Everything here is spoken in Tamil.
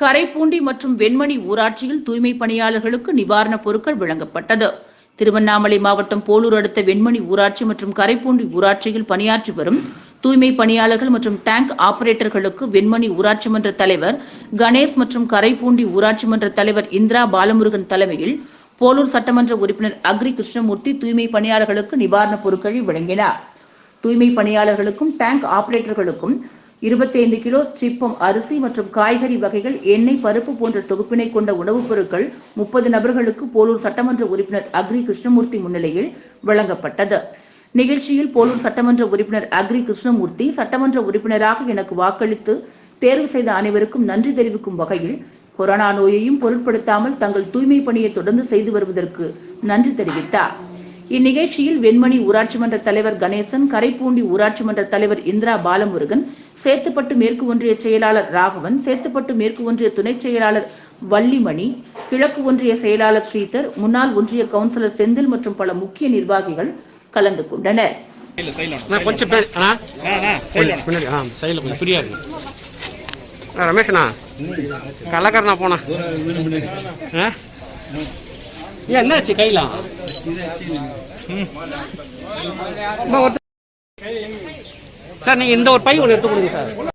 கரைப்பூண்டி மற்றும் வெண்மணி ஊராட்சியில் தூய்மை பணியாளர்களுக்கு நிவாரணப் பொருட்கள் வழங்கப்பட்டது. திருவண்ணாமலை மாவட்டம் போலூர் அடுத்த வெண்மணி ஊராட்சி மற்றும் கரைப்பூண்டி ஊராட்சியில் பணியாற்றி வரும் தூய்மை பணியாளர்கள் மற்றும் டேங்க் ஆபரேட்டர்களுக்கு வெண்மணி ஊராட்சி மன்ற தலைவர் கணேஷ் மற்றும் கரைப்பூண்டி ஊராட்சி மன்ற தலைவர் இந்திரா பாலமுருகன் தலைமையில் போலூர் சட்டமன்ற உறுப்பினர் அக்ரி கிருஷ்ணமூர்த்தி தூய்மை பணியாளர்களுக்கு நிவாரணப் பொருட்களை வழங்கினார். தூய்மை பணியாளர்களுக்கும் டேங்க் ஆபரேட்டர்களுக்கும் 25 கிலோ சிப்பம் அரிசி மற்றும் காய்கறி வகைகள் எண்ணெய் பருப்பு போன்ற தொகுப்பினை கொண்ட உணவுப் பொருட்கள் முப்பது நபர்களுக்கு போலூர் சட்டமன்ற உறுப்பினர் அக்ரி கிருஷ்ணமூர்த்தி முன்னிலையில் வழங்கப்பட்டது. நிகழ்ச்சியில் போலூர் சட்டமன்ற உறுப்பினர் அக்ரி கிருஷ்ணமூர்த்தி சட்டமன்ற உறுப்பினராக எனக்கு வாக்களித்து தேர்வு செய்த அனைவருக்கும் நன்றி தெரிவிக்கும் வகையில் கொரோனா நோயையும் பொருட்படுத்தாமல் தங்கள் தூய்மை பணியை தொடர்ந்து செய்து வருவதற்கு நன்றி தெரிவித்தார். இந்நிகழ்ச்சியில் வெண்மணி ஊராட்சி மன்ற தலைவர் கணேசன் கரைப்பூண்டி ஊராட்சி மன்ற தலைவர் இந்திரா பாலமுருகன் சேத்துப்பட்டு மேற்கு ஒன்றிய செயலாளர் ராகவன் சேத்துப்பட்டு மேற்கு ஒன்றிய துணைச் செயலாளர் வள்ளிமணி கிழக்கு ஒன்றிய செயலாளர் ஸ்ரீதர் முன்னாள் ஒன்றிய கவுன்சிலர் செந்தில் மற்றும் பல முக்கிய நிர்வாகிகள் கலந்து கொண்டனர். கொஞ்சம் பேர் ரமேஷ்ண்ணா. கலக்கறண்ணா போனா? ஏன் என்னாச்சு கையில்? சார் நீங்கள் இந்த ஒரு பை ஒன்று எடுத்து கொடுங்க சார்.